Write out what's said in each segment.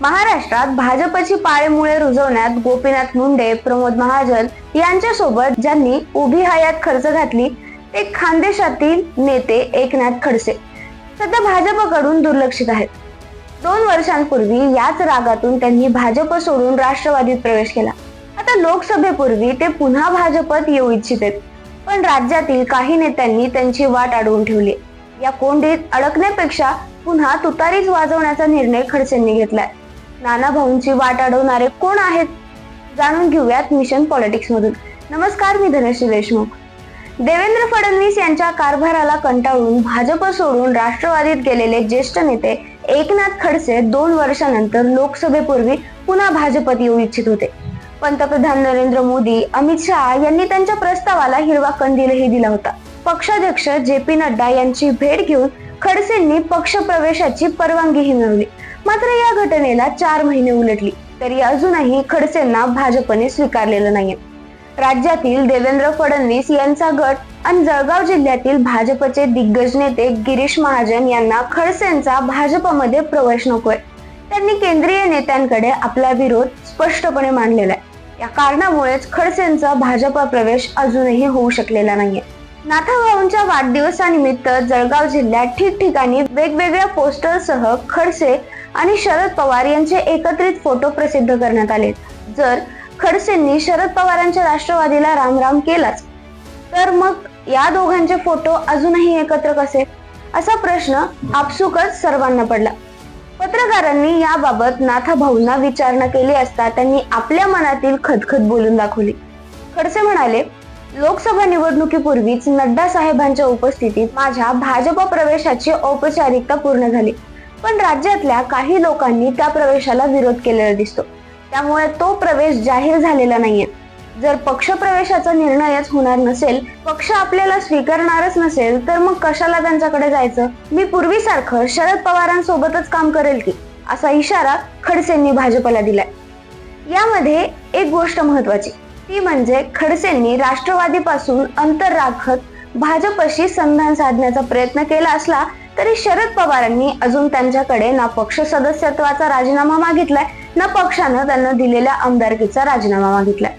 महाराष्ट्रात भाजपची पाळेमुळे रुजवण्यात गोपीनाथ मुंडे प्रमोद महाजन यांच्यासोबत ज्यांनी उभी हयात खर्च घातली ते खानदेशातील नेते एकनाथ खडसे. सध्या भाजपकडून दुर्लक्षित आहेत. दोन वर्षांपूर्वी याच रागातून त्यांनी भाजप सोडून राष्ट्रवादीत प्रवेश केला. आता लोकसभेपूर्वी ते पुन्हा भाजपत येऊ इच्छित पण राज्यातील काही नेत्यांनी त्यांची वाट अडवून ठेवली. या कोंडीत अडकण्यापेक्षा पुन्हा तुतारीच वाजवण्याचा निर्णय खडसेंनी घेतलाय. नाना भाऊंची वाट अडवणारे कोण आहेत? जाणून घेऊयात मिशन पॉलिटिक्स मधून. नमस्कार मी धनश्री देशमुख. देवेंद्र फडणवीस यांच्या कारभाराला कंटाळून भाजप सोडून राष्ट्रवादीत गेलेले ज्येष्ठ नेते एकनाथ खडसे दोन वर्षानंतर लोकसभेपूर्वी पुन्हा भाजपत येऊ इच्छित होते. पंतप्रधान नरेंद्र मोदी अमित शहा यांनी त्यांच्या प्रस्तावाला हिरवा कंदीलही दिला होता. पक्षाध्यक्ष जे पी नड्डा यांची भेट घेऊन खडसेंनी पक्ष प्रवेशाची परवानगीही मिळवली. मात्र या घटनेला चार महिने उलटली. तरी अजूनही खडसेंना भाजपने स्वीकारलेलं नाहीये. राज्यातील देवेंद्र फडणवीस यांचा गट आणि जळगाव जिल्ह्यातील भाजपचे दिग्गज नेते गिरीश महाजन यांना खडसेंचा भाजपमध्ये प्रवेश नकोय. त्यांनी केंद्रीय नेत्यांकडे आपला विरोध स्पष्टपणे मांडलेला आहे या कारणामुळेच खडसेंचा भाजपा प्रवेश अजूनही होऊ शकलेला नाहीये. नाथाभाऊंच्या वाढदिवसानिमित्त जळगाव जिल्ह्यात ठिकठिकाणी वेगवेगळ्या पोस्टरसह खडसे आणि शरद पवार यांचे एकत्रित फोटो प्रसिद्ध करण्यात आले. जर खडसेंनी शरद पवारांच्या राष्ट्रवादीला रामराम केलाच तर मग या दोघांचे फोटो अजूनही एकत्र कसे? असा प्रश्न आपसुकच सर्वांना पडला. पत्रकारांनी याबाबत नाथाभाऊंना विचारणा केली असता त्यांनी आपल्या मनातील खदखद बोलून दाखवली. खडसे म्हणाले लोकसभा निवडणुकीपूर्वीच नड्डा साहेबांच्या उपस्थितीत माझ्या भाजप प्रवेशाची औपचारिकता पूर्ण झाली. पण राज्यातल्या काही लोकांनी त्या प्रवेशाला विरोध केलेला दिसतो. त्यामुळे तो प्रवेश जाहीर झालेला नाहीये. जर पक्ष प्रवेशाचा निर्णयच होणार नसेल पक्ष आपल्याला स्वीकारणारच नसेल तर मग कशाला त्यांच्याकडे जायचं? मी पूर्वीसारखं शरद पवारांसोबतच काम करेल की असा इशारा खडसेंनी भाजपला दिलाय. यामध्ये एक गोष्ट महत्वाची ती म्हणजे खडसेंनी राष्ट्रवादीपासून अंतर राखत भाजपशी संधान साधण्याचा प्रयत्न केला असला तरी शरद पवारांनी अजून त्यांच्याकडे ना पक्ष सदस्यत्वाचा राजीनामा मागितलाय ना पक्षानं त्यांना दिलेल्या आमदारकीचा राजीनामा मागितलाय.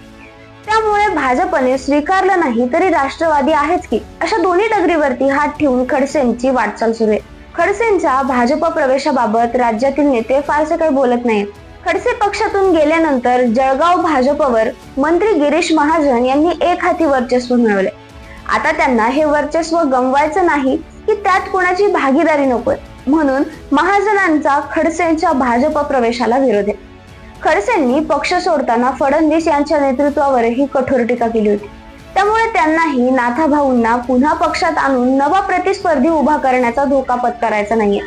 त्यामुळे भाजपने स्वीकारलं नाही तरी राष्ट्रवादी आहेच की. अशा दोन्ही डगरीवरती हात ठेवून खडसेंची वाटचाल सुरू आहे. खडसेंच्या भाजप प्रवेशाबाबत राज्यातील नेते फारसे काही बोलत नाहीत. खडसे पक्षातून गेल्यानंतर जळगाव भाजपवर मंत्री गिरीश महाजन यांनी एक हाती वर्चस्व मिळवले आता त्यांना हे वर्चस्व गमवायचं नाही की त्यात कोणाची भागीदारी नकोय म्हणून महाजनांचा खडसेंच्या भाजप प्रवेशाला विरोध आहे. खडसेंनी पक्ष सोडताना फडणवीस यांच्या नेतृत्वावरही कठोर टीका केली होती. त्यामुळे त्यांनाही नाथाभाऊंना पुन्हा पक्षात आणून नवा प्रतिस्पर्धी उभा करण्याचा धोका पत्करायचा नाहीये.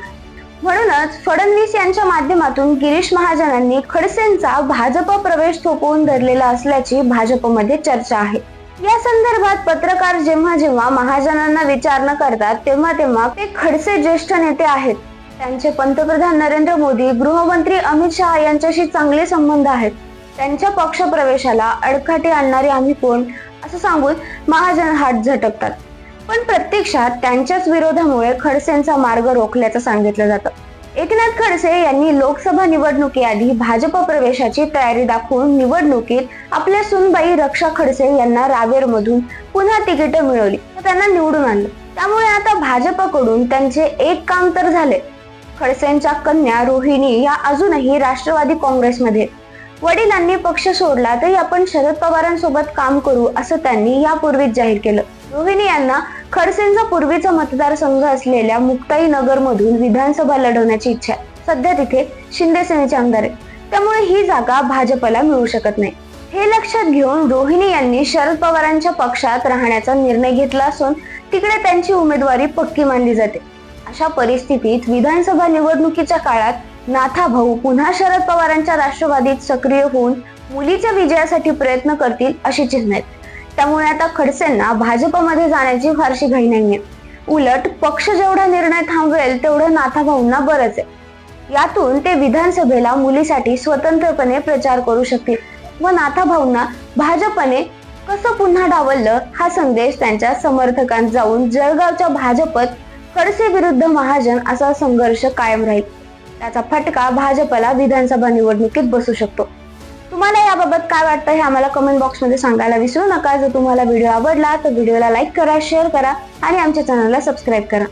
म्हणूनच फडणवीस यांच्या माध्यमातून गिरीश महाजनांनी खडसेंचा भाजप प्रवेश थोपवून धरलेला असल्याची भाजपमध्ये चर्चा आहे. या संदर्भात पत्रकार जेव्हा जेव्हा महाजनांना विचारणा करतात तेव्हा तेव्हा ते खडसे ज्येष्ठ नेते आहेत. त्यांचे पंतप्रधान नरेंद्र मोदी गृहमंत्री अमित शहा यांच्याशी चांगले संबंध आहेत. त्यांच्या पक्ष प्रवेशाला अडकाटे आणणारे आम्ही कोण असं सांगून महाजन हात झटकतात. पण प्रत्यक्षात त्यांच्याच विरोधामुळे खडसेंचा मार्ग रोखल्याचं सांगितलं जातं. एकनाथ खडसे यांनी लोकसभा निवडणुकीआधी भाजप प्रवेशाची तयारी दाखवून निवडणुकीत आपल्या सुनबाई रक्षा खडसे यांना रावेरमधून पुन्हा तिकीट मिळवली. व त्यांना निवडून आणलं. त्यामुळे आता भाजपकडून त्यांचे एक काम तर झाले. खडसेंच्या कन्या रोहिणी या अजूनही राष्ट्रवादी काँग्रेसमध्ये वडिलांनी पक्ष सोडला तरी आपण शरद पवारांसोबत काम करू असं त्यांनी यापूर्वीच जाहीर केलं. रोहिणी यांना खडसेंचा पूर्वीचा मतदारसंघ असलेल्या मुक्ताई नगर मधून विधानसभा लढवण्याची इच्छा आहे. सध्या तिथे शिंदे सेनेचे आमदार आहेत. त्यामुळे ही जागा भाजपला मिळू शकत नाही. हे लक्षात घेऊन रोहिणी यांनी शरद पवारांच्या पक्षात राहण्याचा निर्णय घेतला असून तिकडे त्यांची उमेदवारी पक्की मानली जाते. अशा परिस्थितीत विधानसभा निवडणुकीच्या काळात नाथा भाऊ पुन्हा शरद पवारांच्या राष्ट्रवादीत सक्रिय होऊन मुलीच्या विजयासाठी प्रयत्न करतील अशी चिन्ह आहेत. त्यामुळे आता खडसेंना भाजपमध्ये जाण्याची फारशी घाई नाहीये. उलट पक्ष जेवढा निर्णय थांबवेल तेवढं नाथाभाऊंना बरंच आहे. यातून ते विधानसभेला मुलीसाठी स्वतंत्रपणे प्रचार करू शकतील. व नाथाभाऊंना भाजपने कसं पुन्हा डावललं हा संदेश त्यांच्या समर्थकांत जाऊन जळगावच्या भाजपत खडसे विरुद्ध महाजन असा संघर्ष कायम राहील. त्याचा फटका भाजपला विधानसभा निवडणुकीत बसू शकतो. तुम्हाला याबाबत काय वाटतं हे आम्हाला कमेंट बॉक्समध्ये सांगायला विसरू नका. जर तुम्हाला व्हिडिओ आवडला तर व्हिडिओला लाईक करा शेअर करा आणि आमच्या चॅनलला सबस्क्राईब करा.